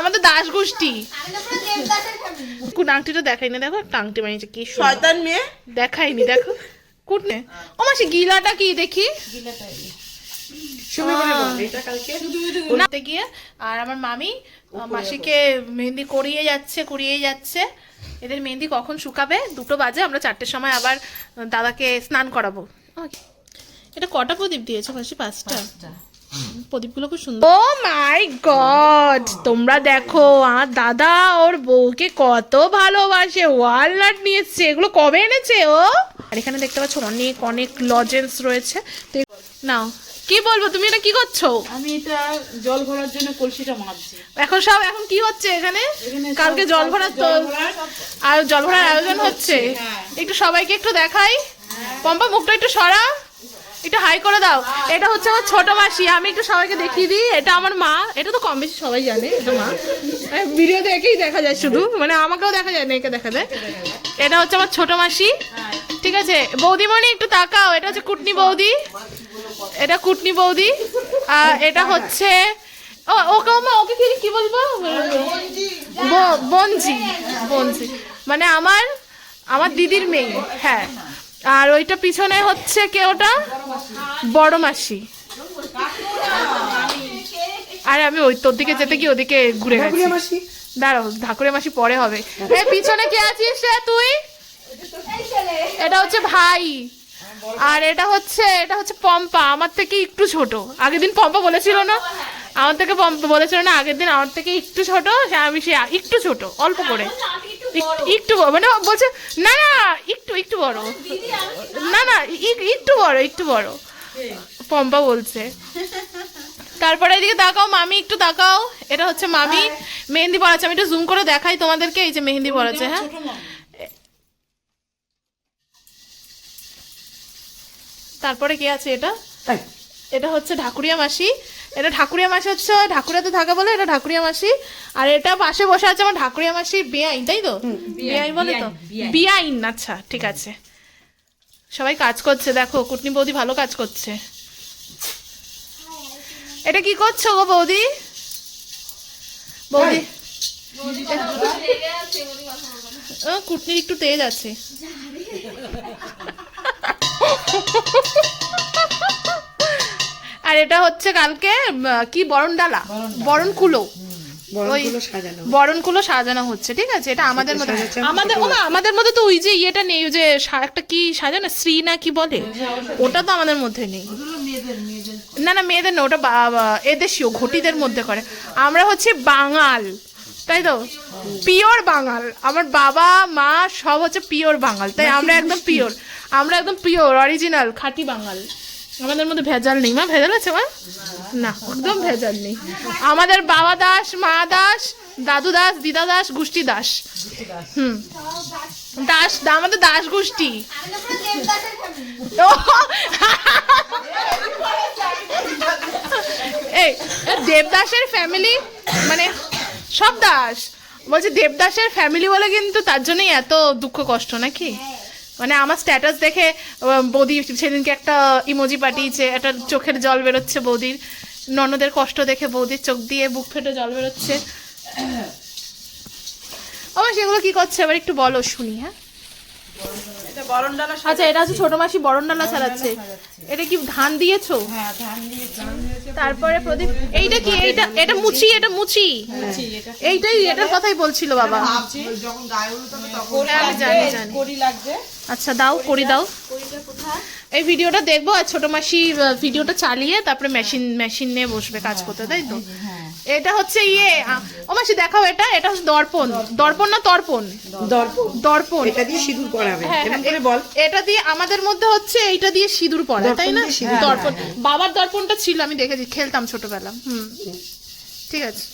আমাদের দাস গোষ্ঠী। কোন আংটিটা দেখাই না দেখো একটা আংটি বানিয়েছে কি শয়তান মেয়ে? দেখাইনি দেখো। কুটনে ও মাসি গিলাটা কি দেখি? গিয়ে আর আমার মামি মাসিকে মেহেন্দি করিয়ে যাচ্ছে করিয়ে যাচ্ছে। এদের মেহেন্দি কখন শুকাবে? দুটো বাজে আমরা চারটের সময় আবার দাদাকে স্নান করাবো। এটা কটা প্রদীপ দিয়েছ মাসি? পাঁচটা। প্রদীপগুলো খুব সুন্দর। ও মাই গড তোমরা দেখো আমার দাদা ওর বউকে কত ভালোবাসে ওয়ালনাট নিয়েছে এগুলো কবে এনেছে ও? আর এখানে দেখতে পাচ্ছ অনেক অনেক লজেন্স রয়েছে। তো নাও কি বলব তুমি এটা কি করছ? আমি এটা জল ভরার জন্য কলসিটা মাজছি এখন সব এখন কি হচ্ছে এখানে? কালকে জল ভরার তো আর জল ভরার আয়োজন হচ্ছে। হ্যাঁ। একটু সবাইকে একটু দেখাই। পম্পা মুখটা একটু সরা একটু হাই করে দাও। এটা হচ্ছে আমার ছোট মাসি, আমি একটু সবাইকে দেখিয়ে দিই। এটা আমার মা, এটা তো কম বেশি সবাই জানে, এটা মা। ভিডিও দেখেই দেখা যায় শুধু মানে আমাকেও দেখা যায় না, একে দেখা যায়। এটা হচ্ছে আমার ছোট মাসি, ঠিক আছে? বৌদিমণি, একটু তাকাও, এটা হচ্ছে কুটনি বৌদি। এটা কুটনি বৌদি, আর এটা হচ্ছে, ও, ওকে মা ওকে কি বলব? বনজি বনজি। মানে আমার আমার দিদির মেয়ে হ্যাঁ। আর ওইটা পিছনে হচ্ছে কে ওটা? বড় মাসি। আর আমি ওই তোর দিকে যেতে গিয়ে ওদিকে ঘুরে গেছি। দাঁড়াও ঠাকুরের মাসি পরে হবে। এ পিছনে কে আছিস রে তুই? এটা হচ্ছে ভাই। আর এটা হচ্ছে এটা হচ্ছে পম্পা। আমার থেকে একটু ছোট। আগের দিন পম্পা বলেছিল না? আমার থেকে পম্পা বলেছিল না আগের দিন আমার থেকে একটু ছোট আমি সে একটু ছোট অল্প করে। একটু বড়, মানে বলছে না না একটু একটু বড়। না না এক- একটু বড় একটু বড়। পম্পা বলছে। তারপরে এদিকে তাকাও মামি একটু তাকাও। এটা হচ্ছে মামি। মেহেন্দি পড়াচ্ছে। আমি একটু জুম করে দেখাই তোমাদেরকে এই যে মেহেন্দি পড়াচ্ছে হ্যাঁ? তারপরে কে আছে এটা? তাই। এটা হচ্ছে ঢাকুরিয়া মাসি। এটা ঢাকুরিয়া মাসি হচ্ছে ঢাকুরিয়াতে থাকা বলে এটা ঢাকুরিয়া মাসি। আর এটা পাশে বসে আছে আমার ঢাকুরিয়া মাসির বেআইন তাই তো? বেআইন বলে তো? বেআইন আচ্ছা ঠিক আছে। সবাই কাজ করছে দেখো কুটনি বৌদি ভালো কাজ করছে। এটা কি করছ গো বৌদি? বৌদি। কুটনির একটু তেজ আছে। আর এটা হচ্ছে কালকে কি বরণ ডালা বরণ কুলো বরণগুলো সাজানো। বরণ কুলো সাজানো হচ্ছে ঠিক আছে? এটা আমাদের মধ্যে আমাদের ও আমাদের মধ্যে তো ওই যে ইয়েটা নেই ওই যে একটা কি সাজানো শ্রী না কি বলে? ওটা তো আমাদের মধ্যে নেই। না না মেয়েদের না ওটা এদেশীয় ঘটিদের মধ্যে করে। আমরা হচ্ছে বাঙাল তাই তো? পিওর বাঙাল। আমার বাবা মা সব হচ্ছে পিওর বাঙাল। তাই আমরা একদম পিওর। আমরা একদম পিওর অরিজিনাল খাঁটি বাঙাল। আমাদের মধ্যে ভেজাল নেই। মা, ভেজাল আছে, মা? না, একদম ভেজাল নেই। আমাদের বাবা দাস, মা দাস, দাদু দাস, দিদা দাস, গোষ্ঠী দাস। হুম। দাস আমাদের দাস গোষ্ঠী! এই, দেবদাসের ফ্যামিলি মানে সব দাস। বলছি, দেবদাসের ফ্যামিলি বলে কিন্তু তার জন্যই এত দুঃখ কষ্ট, নাকি? মানে আমার স্ট্যাটাস দেখে বৌদি সেদিনকে একটা ইমোজি পাঠিয়েছে, একটা চোখের জল বেরোচ্ছে বৌদির। ননদের কষ্ট দেখে বৌদির চোখ দিয়ে বুক ফেটে জল বেরোচ্ছে। আমার সেগুলো কি করছে? এবার একটু বলো, শুনি হ্যাঁ? আচ্ছা এটা হচ্ছে ছোট মাসি বরণ ডালা চালাচ্ছে এটা কি ধান দিয়েছ? হ্যাঁ তারপরে প্রদীপ এইটা কি এইটা এটা মুচি এটা মুচি? এইটাই এটার কথাই বলছিল বাবা। হ্যাঁ, আমি জানি। জানি আচ্ছা দাও করি দাও। এই ভিডিওটা দেখব আর ছোট মাসি ভিডিওটা চালিয়ে তারপরে মেশিন মেশিন নিয়ে বসবে কাজ করতে তাই তো? এটা হচ্ছে ইয়ে আ, ও মাসি দেখাও এটা এটা হচ্ছে দর্পণ। দর্পণ না তর্পণ? দর্পণ। দর্পণ। এটা দিয়ে সিঁদুর পরাবে হ্যাঁ, হ্যাঁ, করে বল। এটা দিয়ে আমাদের মধ্যে হচ্ছে এইটা দিয়ে সিঁদুর পড়া তাই না? দর্পণ সিঁদুর দর্পণ। বাবার দর্পণটা ছিল আমি দেখেছি খেলতাম ছোটবেলা হুম। ঠিক আছে।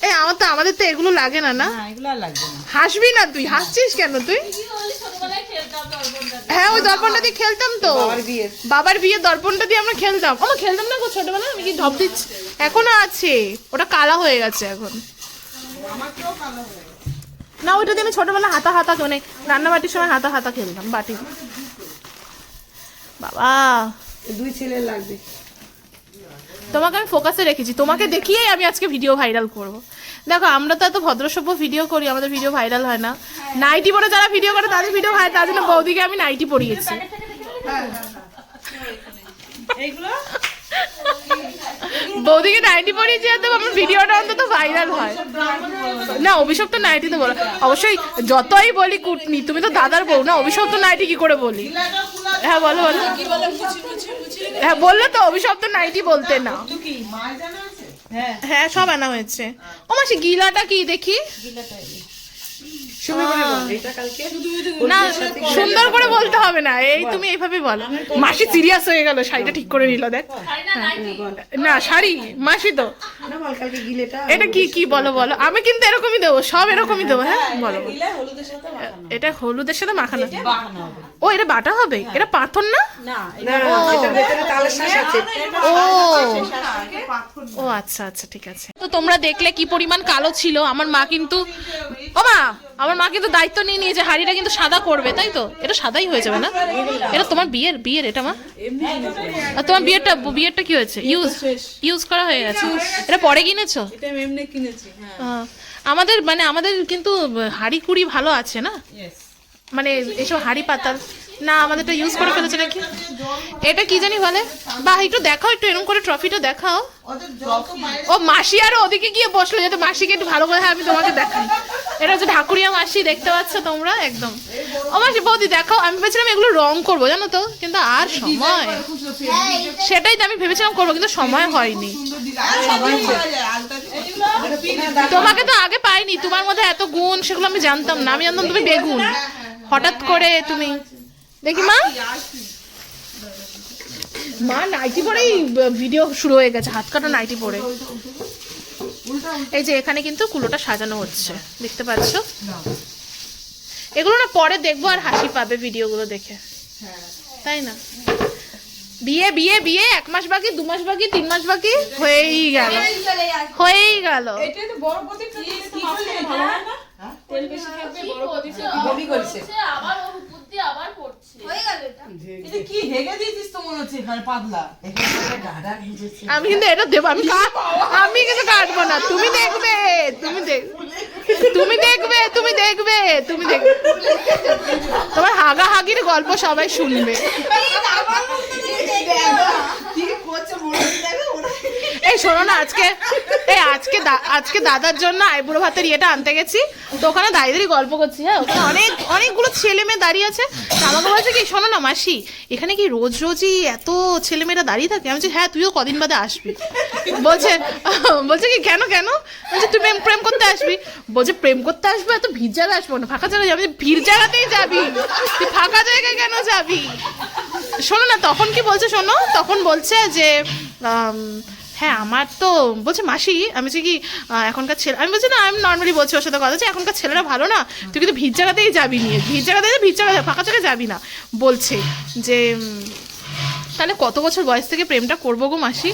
এ আমার তো আমাদের তো এগুলো লাগে না না? না এগুলো লাগবে না। হাসবি না তুই হাসছিস কেন তুই? হ্যাঁ ওই দর্পণটা দিয়ে খেলতাম তো। বাবার বিয়ের। বিয়ে দর্পণটা দিয়ে আমরা খেলতাম। আমার খেলতাম না গো ছোটবেলা আমি কি ঢপ দিচ্ছি? এখনও আছে। ওটা কালা হয়ে গেছে এখন। না ওইটা দিয়ে আমি ছোটবেলা হাতা হাতা মানে রান্নাবাটির সময় হাতা হাতা খেলতাম বাটি। বাবা। দুই ছেলে লাগবে। তোমাকে আমি ফোকাসে রেখেছি। তোমাকে দেখিয়েই আমি আজকে ভিডিও ভাইরাল করব। দেখো আমরা তো এত ভদ্রসভ্য ভিডিও করি আমাদের ভিডিও ভাইরাল হয় না। নাইটি পরে যারা ভিডিও করে তাদের ভিডিও হয় তার জন্য বৌদিকে আমি নাইটি পরিয়েছি। বৌদিকে নাইটি পরিয়েছি যাতে আমার ভিডিওটা অন্তত ভাইরাল হয়। না অভিষেক তো নাইটি তো বলো অবশ্যই যতই বলি কুটনি তুমি তো দাদার বউ না অভিষেক তো নাইটি কি করে বলি? হ্যাঁ বলো বলো। হ্যাঁ বললে তো অভিষেক তো নাইটি বলতে না। হ্যাঁ। হ্যাঁ সব আনা হয়েছে। ও মাসি গিলাটা কি দেখি? সুমি করে বল এটা কালকে না সুন্দর করে বলতে হবে না এই তুমি এইভাবে বলো। মাসি সিরিয়াস হয়ে গেল শাড়িটা ঠিক করে নিল দেখ। না শাড়ি মাসি তো। না বল কালকে গিলেটা এটা। কি কি বলো বলো। আমি কিন্তু এরকমই দেবো সব এরকমই দেবো হ্যাঁ? বলো বলো। গিলে হলুদের সাথে মাখানো। এটা হলুদের সাথে মাখানো। ও এটা বাটা হবে? এটা পাথর না? ও। ও আচ্ছা আচ্ছা ঠিক আছে। তো তোমরা দেখলে কি পরিমাণ কালো ছিল? আমার মা কিন্তু ও মা! আমার মা কিন্তু দায়িত্ব নিয়ে নিয়েছে হাড়িটা কিন্তু সাদা করবে তাই তো? এটা সাদাই হয়ে যাবে না? এটা তোমার বিয়ের বিয়ের এটা মা? আর তোমার বিয়েরটা বিয়েরটা কি হয়েছে? ইউজ ইউজ করা হয়ে গেছে? এটা পরে কিনেছো? এটা এমনি কিনেছি হ্যাঁ। আমাদের মানে আমাদের কিন্তু হাড়ি কুড়ি ভালো আছে না? মানে এসব হাড়ি পাতাল না আমাদেরটা ইউজ করে ফেলেছে নাকি? এটা কি জানি বলে? বাহ একটু দেখাও একটু এরকম করে ট্রফিটা দেখাও। ও মাসি আর ওদিকে গিয়ে বসল যাতে মাসিকে একটু ভালো করে হ্যাঁ, আমি তোমাকে দেখাই। এটা হচ্ছে ঢাকুরিয়া মাসি দেখতে পাচ্ছ তোমরা? একদম। ও মাসি বৌদি দেখাও আমি ভেবেছিলাম এগুলো রং করব জানো তো? কিন্তু আর সময়। সেটাই তো আমি ভেবেছিলাম করব কিন্তু সময় হয়নি। তোমাকে তো আগে পাইনি তোমার মধ্যে এত গুণ সেগুলো আমি জানতাম না। আমি জানতাম তুমি বেগুন। হঠাৎ করে তুমি দেখি মা। মা, নাইটি পরেই ভিডিও শুরু হয়ে গেছে। হাত কাটা নাইটি পরে। এই যে এখানে কিন্তু কুলোটা সাজানো হচ্ছে। দেখতে পাচ্ছ? এগুলো না পরে দেখব আর হাসি পাবে ভিডিওগুলো দেখে। তাই না? বিয়ে বিয়ে বিয়ে, এক মাস বাকি, দু মাস বাকি, তিন মাস বাকি, হয়েই গেল। হয়েই গেল। এটা হয় তেল বেশি থাকবে। বড় প্রদীপটা বমি করছে আবার ওর বুদ্ধি আবার পড়ছে। এটা? কি হেগে দিয়েছিস তো মনে হচ্ছে? এখানে পাতলা। এখানে গাডা ভিজেছে। আমি কিন্তু এটা দেবো আমি কাট আমি কিন্তু কাটবো না। তুমি দেখবে তুমি দেখ তুমি দেখবে তুমি দেখবে তুমি দেখবে তোমার হাগা হাগির গল্প সবাই শুনবে। এই শোনো না, আজকে, এই আজকে আজকে দাদার জন্য আইবুড়ো ভাতের ইয়েটা আনতে গেছি। তো ওখানে দাঁড়িয়ে গল্প করছি হ্যাঁ ওখানে অনেক, অনেকগুলো ছেলে মেয়ে দাঁড়িয়ে আছে। আমাকে বলছে কি, শোনো না মাসি, এখানে কি রোজ রোজই এত ছেলেমেয়েরা দাঁড়িয়ে থাকে? আমি বলছি হ্যাঁ তুইও কদিন বাদে আসবি। বলছে বলছে কি, কেন কেন? বলছে, তুই প্রেম প্রেম করতে আসবি? বলছে, প্রেম করতে আসব, এত ভিড় জায়গায় আসব না, ফাঁকা জায়গায় যাবি, ভিড় জায়গাতেই যাবি। তুই ফাঁকা জায়গায় কেন যাবি? শোনো না, তখন কি বলছে শোনো? তখন বলছে যে হ্যাঁ আমার তো, বলছে মাসি, আমি বলছি কি এখনকার ছেলে, আমি বলছি না, আমি নর্মালি বলছি ওর সাথে কথা হচ্ছে এখনকার ছেলেরা ভালো না, তুই কিন্তু ভিড় জায়গাতেই যাবি নিয়ে ভিড় জায়গাতে ভিড় জায়গায় ফাঁকা জায়গায় যাবি না, বলছে যে তাহলে কত বছর বয়স থেকে প্রেমটা করব গো মাসি?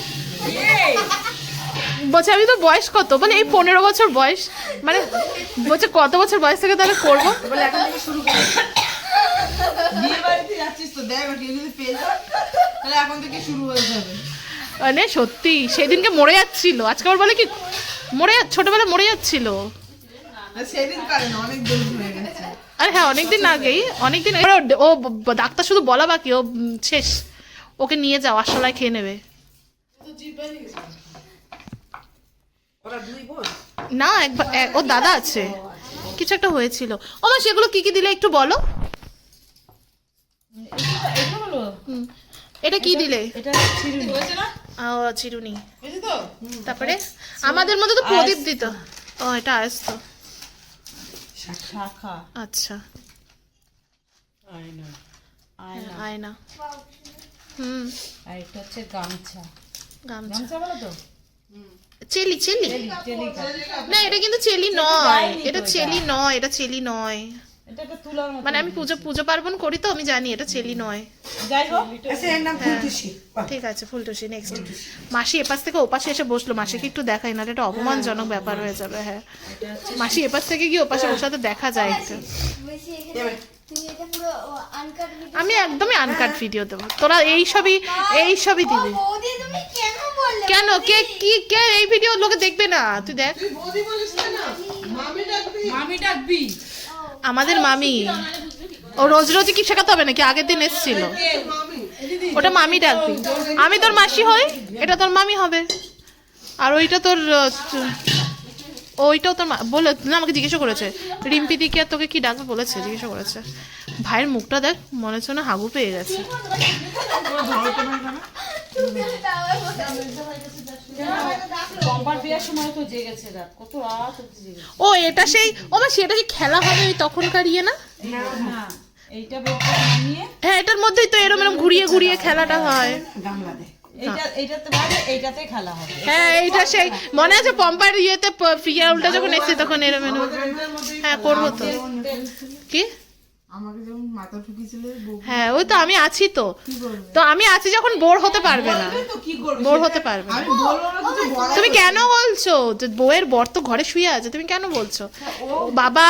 বলছে, আমি তো বয়স কত? বলে, এই পনেরো বছর বয়স মানে বলছে, কত বছর বয়স থেকে তাহলে করব? বলে এখন মানে সত্যি সেদিনকে মরে যাচ্ছিল। আজকে আবার বলে কি মরে ছোটবেলা মরে যাচ্ছিল। আর হ্যাঁ অনেকদিন আগেই অনেকদিন ও- ও ডাক্তার শুধু বলা বাকি ও শেষ। ওকে নিয়ে যাও আশালায় খেয়ে নেবে। না একবার এক- ওর দাদা আছে। কিছু একটা হয়েছিল। ও সেগুলো কি কি দিলে একটু বলো। এটা কি দিলে? ও চিরুনি। তারপরে? আমাদের মধ্যে তো প্রদীপ দিত। ও এটা শাখা। আচ্ছা। আয়না। আয়না। হুম। আর এটা হচ্ছে গামছা। গামছা। গামছা বলো তো? চেলি চেলি। না এটা কিন্তু চেলি নয়। এটা। চেলি নয় এটা চেলি নয়। মানে আমি পুজো পুজো পার্বণ করি তো আমি জানি এটা চেলি নয়। যাই হোক। আচ্ছা ফুলটুসি। ঠিক আছে ফুলটুসি নেক্সট মাসি এপাশ থেকে ওপাশে এসে বসল মাসিকে একটু দেখাই না এটা অপমানজনক ব্যাপার হয়ে যাবে হ্যাঁ। মাসি এপাশ থেকে গিয়ে ওপাশে বসাতে দেখা যায় একটু। তুমি এটা পুরো আনকাট আমি একদমই আনকাট ভিডিও দেবো। তোরা এই সবই এই সবই দিবি। কেন কে কি কে এই ভিডিও লোকে দেখবে না? তুই দেখ। মামি ডাকবি। মামি ডাকবি। আমাদের মামি। ও রোজ রোজ কি শেখাতে হবে নাকি? আগের দিন এসেছিল। ওটা মামি ডাকবি। আমি তোর মাসি হই এটা তোর মামি হবে। আর ওইটা তোর ওইটাও তোর বলে না আমাকে জিজ্ঞাসা করেছে। রিম্পি দিকে আর তোকে কি ডাকবে বলেছে? জিজ্ঞাসা করেছে। ভাইয়ের মুখটা দেখ মনে হচ্ছে না হাগু পেয়ে গেছে। ও এটা সেই ও মা সেটা কি খেলা হবে ওই তখনকার ইয়ে না? হ্যাঁ এটার মধ্যেই তো এরম এরম ঘুরিয়ে ঘুরিয়ে খেলাটা হয়। হ্যাঁ এইটা সেই মনে আছে পম্পার ইয়েতে প্রিয়া উল্টা যখন এসছে তখন এরম এরম। হ্যাঁ করব তো। কি? আমাকে যেমন মাথা ঠুকিয়েছিলে হ্যাঁ ওই তো আমি আছি তো। তো আমি আছি যখন বোর হতে পারবে না। বোর হতে পারবে তুমি কেন বলছো? যে বউয়ের বর তো ঘরে শুয়ে আছে তুমি কেন বলছো? বাবা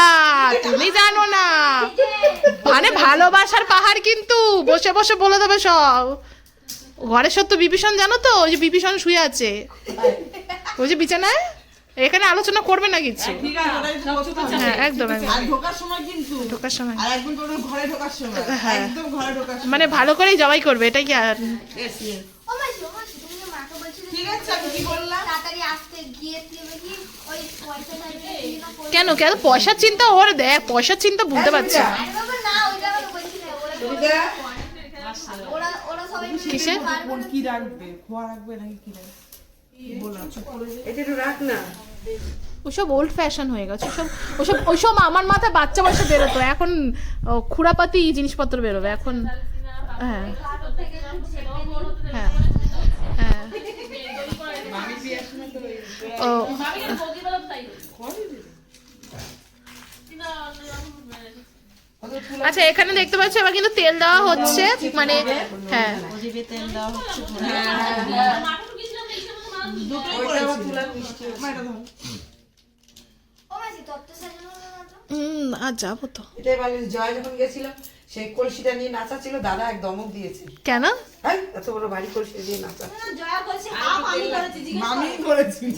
তুমি জানো না। মানে ভালোবাসার পাহাড় কিন্তু বসে বসে বলে দেবে সব। ঘরে সত্য বিভীষণ জানো তো ওই যে বিভীষণ শুয়ে আছে। ওই যে বিছানায়? এখানে আলোচনা করবে না কিছু। হ্যাঁ একদম একদম। ঢোকার সময় কিন্তু। ঢোকার সময়। আর একদম তোর ঘরে ঢোকার সময়। হ্যাঁ। একদম ঘরে ঢোকার সময়। মানে ভালো করেই জবাই করবে এটাই কি আর? কেন কেন? পয়সার চিন্তা ওর দেখ পয়সার চিন্তা বুঝতে পারছি কিসের? কি রাখবে? খোয়া রাখবে নাকি কি রাখবে? এটা একটু রাখ না। ওসব ওল্ড ফ্যাশন হয়ে গেছে ওসব ওসব ওসব আমার মাথায় বাচ্চা বয়সে বেরোতো এখন ও, খুরাপাতি জিনিসপত্র বেরোবে এখন হ্যাঁ। হ্যাঁ। হ্যাঁ ও। আচ্ছা এখানে দেখতে পাচ্ছি আবার কিন্তু তেল দেওয়া হচ্ছে মানে হ্যাঁ। তেল দেওয়া হচ্ছে হুম আর যাব তো। এটাই বলে জয় যখন গেছিল সেই কলসিটা নিয়ে নাচা ছিল দাদা এক দমক দিয়েছে। কেন? হ্যাঁ এত বড় বাড়ি কলসি দিয়ে নাচা। জয়া বলছে আপ আমি করেছি মামি করেছিল।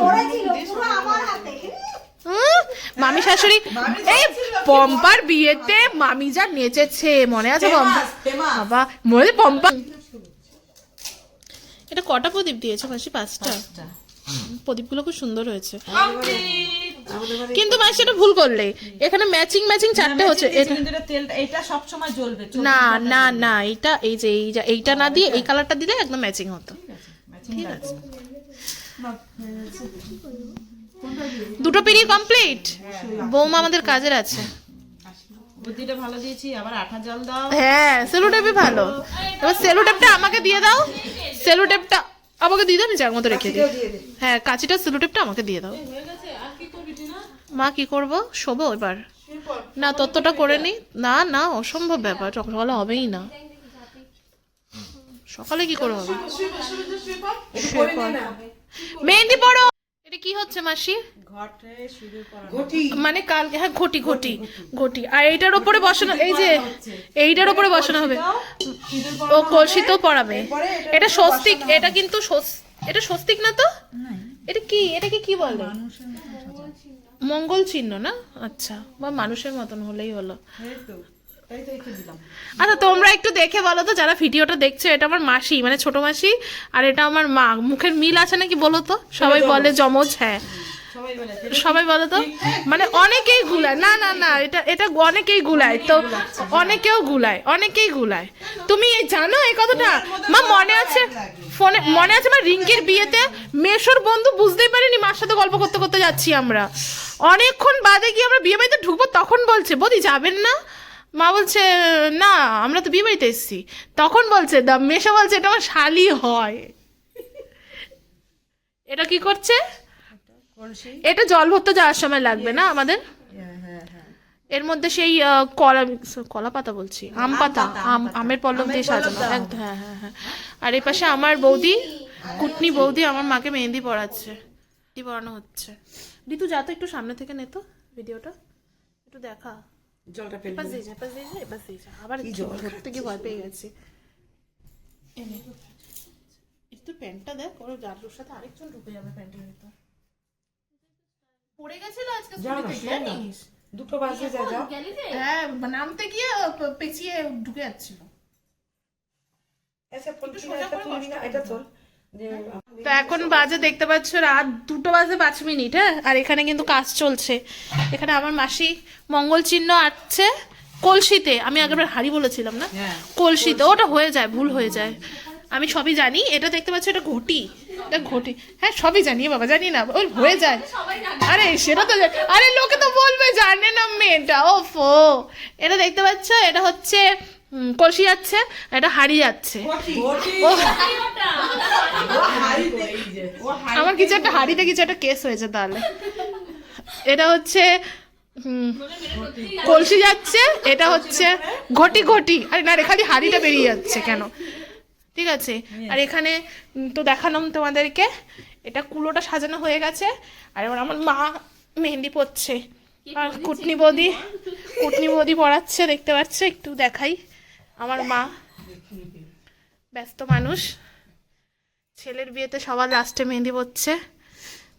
করেছিল। পুরো আমার হাতে। হুম, মামি শাশুড়ি এই পম্পার বিয়েতে মামি যা নেচেছে মনে আছে পম্পা? বাবা মনে পম্পা? এটা কটা প্রদীপ দিয়েছে মাসি? পাঁচটা? প্রদীপগুলো খুব সুন্দর হয়েছে। কিন্তু মাসি এটা ভুল করলে। এখানে ম্যাচিং ম্যাচিং চারটে হচ্ছে। এটা কিন্তু এটা তেলটা এটা সব সময় জ্বলবে না না না এইটা এই যে এই যে এইটা না দিয়ে এই কালারটা দিলে একদম ম্যাচিং হতো। ঠিক আছে দুটো পিড়ি কমপ্লিট বৌমা আমাদের কাজের আছে। বুদ্ধিটা ভালো দিয়েছি আবার আঠা জল দাও। হ্যাঁ সেলুটেপই ভালো। এবার সেলুটেপটা আমাকে দিয়ে দাও। সেলুটেপটা আমাকে দিয়ে দাও আমি যার মতো রেখে দিই। হ্যাঁ কাঁচিটা সেলুটেপটা আমাকে দিয়ে দাও। মা কি করব? শোবো এবার। না তত্ত্বটা করে নি। না না অসম্ভব ব্যাপার। সকালে হবেই না। সকালে কি করে হবে? মেহেন্দি পড়ো! এটা কি হচ্ছে মাসি? মানে কাল হ্যাঁ ঘটি ঘটি ঘটি আর এইটার ওপরে বসানো এই যে এইটার ওপরে বসানো হবে। ও কলসিতেও পড়াবে। এটা স্বস্তিক এটা কিন্তু এটা স্বস্তিক না তো? এটা কি এটাকে কি বলে? মঙ্গল চিহ্ন না? আচ্ছা বা মানুষের মতন হলেই হলো। আচ্ছা তোমরা একটু দেখে বলো তো যারা ভিডিওটা দেখছ এটা আমার মাসি মানে ছোট মাসি আর এটা আমার মা। মুখের মিল আছে নাকি বলো তো? সবাই বলে জমজ হ্যাঁ। সবাই বলে তো? মানে অনেকেই গুলায়। না না না এটা এটা অনেকেই গুলায়। তো অনেকেও গুলায় অনেকেই গুলায়। তুমি এই জানো এই কথাটা? মা মনে আছে? ফোনে মনে আছে মা রিঙ্কির বিয়েতে মেশোর বন্ধু বুঝতেই পারিনি মার সাথে গল্প করতে করতে যাচ্ছি আমরা। অনেকক্ষণ বাদে গিয়ে আমরা বিয়ে বাড়িতে ঢুকবো তখন বলছে বদি যাবেন না? মা বলছে না আমরা তো বিয়ে বাড়িতে এসেছি। তখন বলছে দা মেশো বলছে এটা আমার শালি হয়। এটা কি করছে? এটা জল ভরতে যাওয়ার সময় লাগবে না আমাদের? এর মধ্যে সেই কলা কলা পাতা বলছি আম পাতা আম আমের পল্লব দিয়ে সাজানো। একদম হ্যাঁ হ্যাঁ হ্যাঁ আর এই পাশে আমার বৌদি কুটনি বৌদি আমার মাকে মেহেন্দি পড়াচ্ছে। মেহেন্দি পড়ানো হচ্ছে। ঋতু যা তো একটু সামনে থেকে নে তো ভিডিওটা। একটু দেখা। জলটা ফেলবি দিয়ে যা দিয়ে যা দিয়ে যা। আবার কি জল ধরতে গিয়ে ভয় পেয়ে গেছি। এনে একটু প্যান্টটা দেখ ওর জাদুর সাথে আরেকজন ঢুকে যাবে প্যান্টের ভিতর। পড়ে গেছিল আজকে। জানিস? দুটো বাজে যা রে হ্যাঁ নামতে গিয়ে পেঁচিয়ে ঢুকে যাচ্ছিল। আচ্ছা পল্টু এটা তুলবি না এটা তোল। যে তো এখন বাজে দেখতে পাচ্ছ রাত দুটো বাজে পাঁচ মিনিট হ্যাঁ? আর এখানে কিন্তু কাজ চলছে। এখানে আমার মাসি মঙ্গল চিহ্ন আঁটছে কলসিতে। আমি আগেরবার হাড়ি বলেছিলাম না? হ্যাঁ। কলসিতে। ওটা হয়ে যায় ভুল হয়ে যায়। আমি সবই জানি। এটা দেখতে পাচ্ছ এটা ঘটি। এটা ঘটি। হ্যাঁ সবই জানি বাবা জানি না। ওই হয়ে যায়। আরে সেটা তো আরে লোকে তো বলবে জানে না মেয়েটা। ও ফো এটা দেখতে পাচ্ছ এটা হচ্ছে কলসি যাচ্ছে এটা হাড়ি যাচ্ছে। ও আমার কিছু একটা হাড়িতে কিছু একটা কেস হয়েছে তাহলে। এটা হচ্ছে কলসি যাচ্ছে এটা হচ্ছে ঘটি ঘটি। আরে না রে খালি হাড়িটা বেরিয়ে যাচ্ছে কেন? ঠিক আছে? আর এখানে তো দেখালাম তোমাদেরকে এটা কুলোটা সাজানো হয়ে গেছে আর এবার আমার মা মেহেন্দি পড়ছে আর কুটনি বৌদি কুটনি বৌদি পড়াচ্ছে দেখতে পাচ্ছে একটু দেখাই। আমার মা। ব্যস্ত মানুষ। ছেলের বিয়েতে সবার লাস্টে মেহেন্দি পড়ছে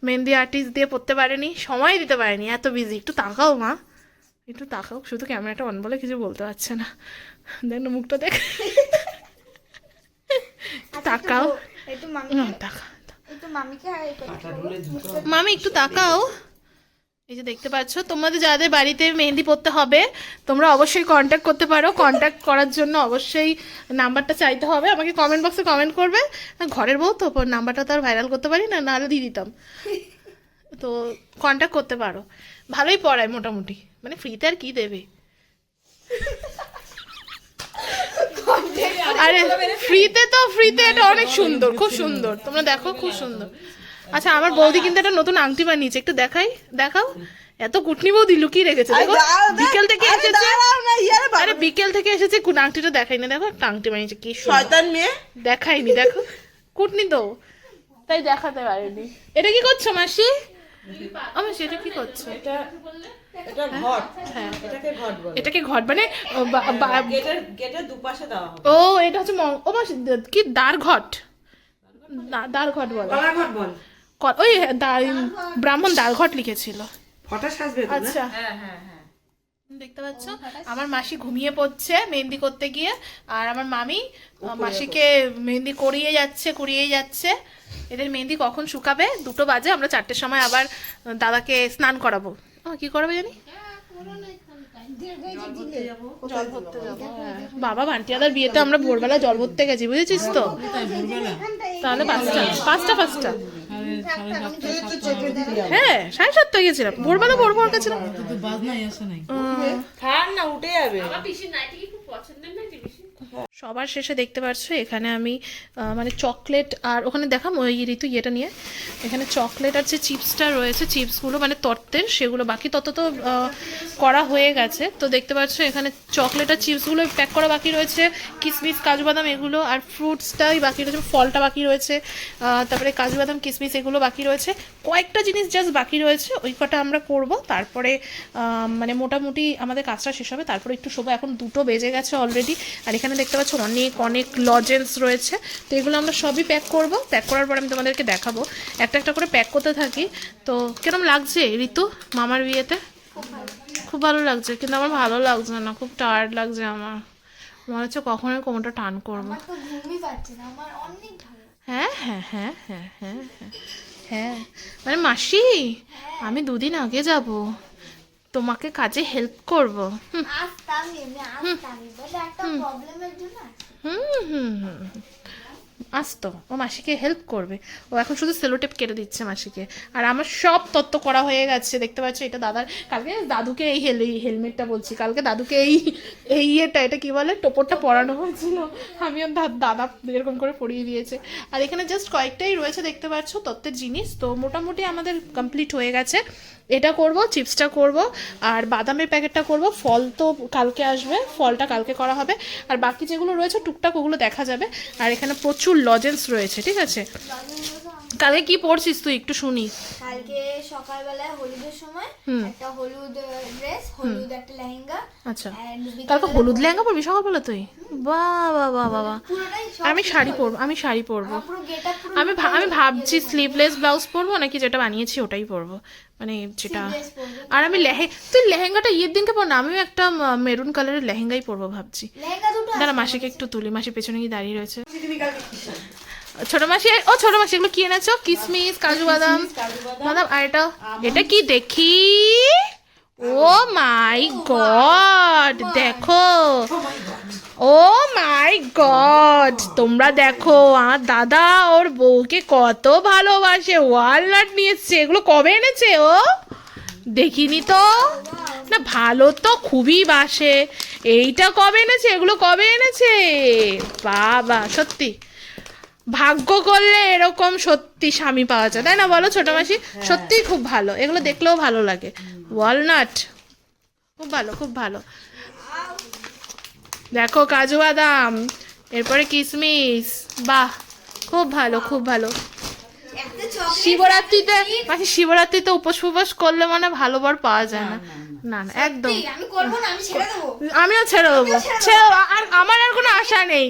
মেহেন্দি আর্টিস্ট দিয়ে পড়তে পারেনি সময় দিতে পারেনি। এত বিজি একটু তাকাও মা। একটু তাকাও শুধু ক্যামেরাটা অন বলে কিছু বলতে পারছে না। দেখ না মুখটা দেখ। তাকাও। একটু মামি হুম, তাকা। মামি একটু তাকাও। এই যে দেখতে পাচ্ছ তোমাদের যাদের বাড়িতে মেহেন্দি পড়তে হবে তোমরা অবশ্যই কন্ট্যাক্ট করতে পারো। কন্ট্যাক্ট করার জন্য অবশ্যই নাম্বারটা চাইতে হবে। আমাকে কমেন্ট বক্সে কমেন্ট করবে। ঘরের বউ তো নাম্বারটা তো আর ভাইরাল করতে পারি না নাহলে দিয়ে দিতাম। তো কন্ট্যাক্ট করতে পারো। ভালোই পড়ায় মোটামুটি। মানে ফ্রিতে আর কি দেবে? আরে ফ্রিতে তো ফ্রিতে এটা অনেক সুন্দর খুব সুন্দর। তোমরা দেখো খুব সুন্দর। আচ্ছা আমার বৌদি কিন্তু একটা নতুন আংটি বানিয়েছে একটু দেখাই দেখাও। এত কুটনি বৌদি লুকিয়ে রেখেছে দেখো বিকেল থেকে এসেছে। আরে বিকেল থেকে এসেছে কোন আংটিটা দেখাই না দেখো একটা আংটি বানিয়েছে কি শয়তান মেয়ে। দেখাইনি দেখো কুটনি তো। তাই দেখাতে পারেনি। এটা কি করছ মাসি? আমার সেটা কি করছ? এটা এটা ঘট। হ্যাঁ। এটাকে ঘট বলে। এটাকে ঘট মানে ও বা- বা- গেটের গেটের দুপাশে দেওয়া হবে। ও এটা হচ্ছে মং- ও মাসি কি দ্বার ঘট? দা- দ্বার ঘট বলে। গলাঘট বল। ওই ব্রাহ্মণ দ্বার ঘট লিখেছিল। ফটা সাজবে আচ্ছা। হ্যাঁ হ্যাঁ হ্যাঁ। দেখতে পাচ্ছ? আমার মাসি ঘুমিয়ে পড়ছে মেহেন্দি করতে গিয়ে আর আমার মামি মাসিকে মেহেন্দি করিয়ে যাচ্ছে করিয়ে যাচ্ছে। এদের মেহেন্দি কখন শুকাবে? দুটো বাজে আমরা চারটের সময় আবার দাদাকে স্নান করাবো। কি করাবে জানি জল ভরতে যাব হ্যাঁ। বাবা? বান্টিয়াদার বিয়েতে আমরা ভোরবেলা জল ভরতে গেছি বুঝেছিস তো? তাহলে পাঁচটা পাঁচটা পাঁচটা হ্যাঁ সাড়ে সাতটা গেছিলাম। ভোরবেলা ভোর ভোর গেছিলাম। না উঠে যাবে। সবার শেষে দেখতে পাচ্ছ এখানে আমি মানে চকলেট আর ওখানে দেখাম ওই ঋতু ইয়েটা নিয়ে। এখানে চকলেট আর যে চিপসটা রয়েছে, চিপসগুলো মানে তত্ত্বের সেগুলো বাকি তত তো করা হয়ে গেছে। তো দেখতে পাচ্ছ এখানে চকলেট আর চিপসগুলো প্যাক করা বাকি রয়েছে কিশমিশ কাজু বাদাম এগুলো আর ফ্রুটসটাই বাকি রয়েছে, ফলটা বাকি রয়েছে তারপরে কাজু বাদাম কিশমিশ এগুলো বাকি রয়েছে। কয়েকটা জিনিস জাস্ট বাকি রয়েছে, ওই কটা আমরা করব, তারপরে মানে মোটামুটি আমাদের কাজটা শেষ হবে, তারপরে একটু শোবো, এখন দুটো বেজে গেছে অলরেডি আর এখানে দেখতে পাচ্ছ অনেক অনেক লজেন্স রয়েছে। তো এগুলো আমরা সবই প্যাক করব। প্যাক করার পর আমি তোমাদেরকে দেখাবো। একটা একটা করে প্যাক করতে থাকি। তো কিরম লাগছে ঋতু মামার বিয়েতে? খুব ভালো লাগছে কিন্তু আমার ভালো লাগছে না। খুব টায়ার্ড লাগছে আমার। মনে হচ্ছে কখন আমি কোমরটা টান করব। হ্যাঁ হ্যাঁ হ্যাঁ হ্যাঁ হ্যাঁ হ্যাঁ হ্যাঁ। মানে মাসি আমি দুদিন আগে যাব। তোমাকে কাজে হেল্প করব। হুম হুম হুম হুম। আসতো। ও মাসিকে হেল্প করবে। ও এখন শুধু সেলোটেপ কেটে দিচ্ছে মাসিকে। আর আমার সব তত্ত্ব করা হয়ে গেছে। দেখতে পাচ্ছ, এটা দাদার, কালকে দাদুকে এই হেল হেলমেটটা বলছি। কালকে দাদুকে এই এই ইয়েটা, এটা কী বলে? টোপরটা পরানো হয়েছিল। আমিও দা- দাদা এরকম করে পরিয়ে দিয়েছে। আর এখানে জাস্ট কয়েকটাই রয়েছে, দেখতে পাচ্ছ, তত্ত্বের জিনিস। তো মোটামুটি আমাদের কমপ্লিট হয়ে গেছে। এটা করব, চিপসটা করব, আর বাদামের প্যাকেটটা করব। ফল তো কালকে আসবে, ফলটা কালকে করা হবে। আর বাকি যেগুলো রয়েছে, টুকটাক ওগুলো দেখা যাবে। আর এখানে প্রচুর লজেন্স রয়েছে ঠিক আছে? কালকে কি পড়ছিস তুই? একটু শুনি। কালকে সকালবেলায় হলুদের সময় একটা হলুদ ড্রেস হলুদ একটা লেহেঙ্গা আচ্ছা। কালকে হলুদ লেহেঙ্গা পরবি সকালবেলা তুই? বাহ বাহ বাহ আমি শাড়ি পরবো আমি শাড়ি পরবো। আমি ভা- আমি ভাবছি স্লিভলেস ব্লাউজ পরবো নাকি যেটা বানিয়েছি ওটাই পরবো? মানে যেটা আর আমি লেহে তুই লেহেঙ্গাটা ইয়ের দিনকে পর না আমিও একটা মেরুন কালারের লেহেঙ্গাই পরবো ভাবছি। লেহেঙ্গা দাঁড়া মাসিকে একটু তুলি মাসি পেছনে গিয়ে দাঁড়িয়ে রয়েছে। তুমি কালকে কিসে? ছোট মাসি ও ছোট মাসি এগুলো কি এনেছো? কিসমিস কাজু বাদাম। বাদাম। আর এটা? এটা কি? দেখি। ও মাই গড দেখো। Oh my god. তোমরা দেখো আমার দাদা ওর বউকে কত ভালোবাসে ওয়ালনাট নিয়ে এসছে। এগুলো কবে এনেছে ও? দেখিনি তো। না ভালো তো খুবই বাসে। এইটা কবে এনেছে? এগুলো কবে এনেছে? বাবা সত্যি। ভাগ্য করলে এরকম সত্যি স্বামী পাওয়া যায়। তাই না বলো ছোট মাসি? সত্যি খুব ভালো। এগুলো দেখলেও ভালো লাগে। ওয়ালনাট খুব ভালো খুব ভালো। দেখো কাজু বাদাম এরপরে কিসমিস। বাহ খুব ভালো খুব ভালো। শিবরাত্রিতে মাসি শিবরাত্রিতে উপোস ফুপোস করলে মানে ভালো বর পাওয়া যায় না। না না একদম। আমি করব না আমি ছেড়ে দেব। আমিও ছেড়ে দেব। ছেড়ে আর আমার আর কোনো আশা নেই।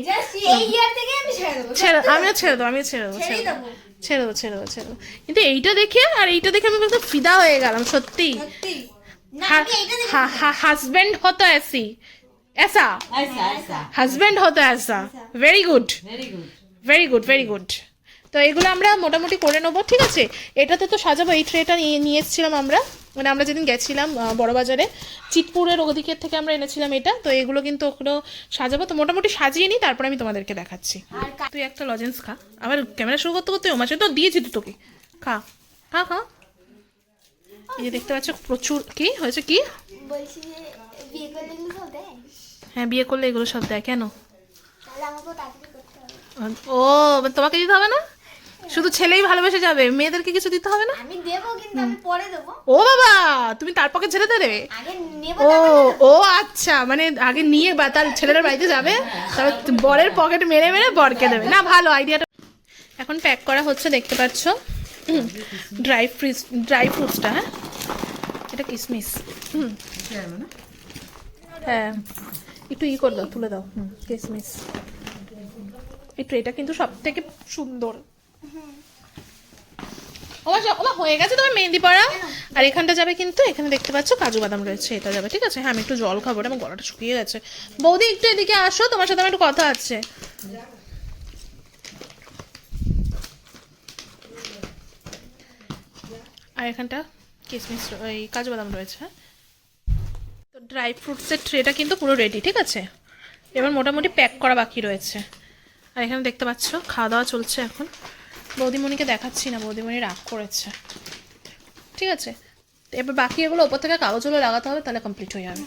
এই ইয়ার থেকে আমি ছেড়ে দেব ছেড়ে আমিও ছেড়ে দেব আমিও ছেড়ে দেব ছেড়ে দেব। ছেড়ে দেবো ছেড়ে দেবো ছেড়ে দেবো। কিন্তু এইটা দেখে আর এইটা দেখে আমি কিন্তু ফিদা হয়ে গেলাম সত্যি। হাজবেন্ড হতো এসি। এসা? হাজবেন্ড হতো এসা। Very good very good very good তো এগুলো আমরা মোটামুটি করে নেব ঠিক আছে? এটাতে তো সাজাবো এই ট্রেটা নিয়ে নিয়ে এসেছিলাম আমরা। মানে আমরা যেদিন গেছিলাম বড়বাজারে চিতপুরের ওদিকের থেকে আমরা এনেছিলাম এটা তো এগুলো কিন্তু ওগুলো সাজাবো। তো মোটামুটি সাজিয়ে নিই তারপর আমি তোমাদেরকে দেখাচ্ছি। তুই একটা লজেন্স খা। আবার ক্যামেরা শুরু করতে করতে ওমার তো দিয়েছি তো তোকে খা খা খা। এই যে দেখতে পাচ্ছ প্রচুর কি? হয়েছে কি? হ্যাঁ বিয়ে করলে এগুলো সব দেয়। কেন? ও তোমাকে দিতে হবে না? শুধু ছেলেই ভালোবেসে যাবে মেয়েদেরকে কিছু দিতে হবে না? আমি দেবো কিন্তু আমি পরে দেবো। ও বাবা তুমি তার পক্ষে ছেড়ে দেবে? আগে নেব ও ও আচ্ছা মানে আগে নিয়ে বা তার ছেলের বাড়িতে যাবে তারপর বরের পকেট মেরে মেরে বরকে দেবে। না ভালো আইডিয়াটা। এখন প্যাক করা হচ্ছে দেখতে পাচ্ছ? ড্রাই ফ্রিজ ড্রাই ফ্রুটসটা হ্যাঁ? এটা কিসমিস। হুম। হ্যাঁ একটু ই করে দাও তুলে দাও। হুম কিসমিস। এই ট্রেটা কিন্তু সব থেকে সুন্দর। ওমা ওমা হয়ে গেছে তোমার মেহেন্দি পড়া? আর এখানটা যাবে কিন্তু এখানে দেখতে পাচ্ছ কাজু বাদাম রয়েছে এটা যাবে ঠিক আছে? হ্যাঁ আমি একটু জল খাব আমার গলাটা শুকিয়ে গেছে। বৌদি একটু এদিকে আসো তোমার সাথে আমার একটু কথা আছে। আর এখানটা র- এই কাজু বাদাম রয়েছে হ্যাঁ? তো ড্রাই ফ্রুটসের ট্রেটা কিন্তু পুরো রেডি ঠিক আছে? এবার মোটামুটি প্যাক করা বাকি রয়েছে। আর এখানে দেখতে পাচ্ছ খাওয়া দাওয়া চলছে এখন। বৌদিমণিকে দেখাচ্ছি না, বৌদিমণি রাগ করেছে। ঠিক আছে? এবার বাকি এগুলো ওপর থেকে কাগজগুলো লাগাতে হবে, তাহলে কমপ্লিট হয়ে যাবে।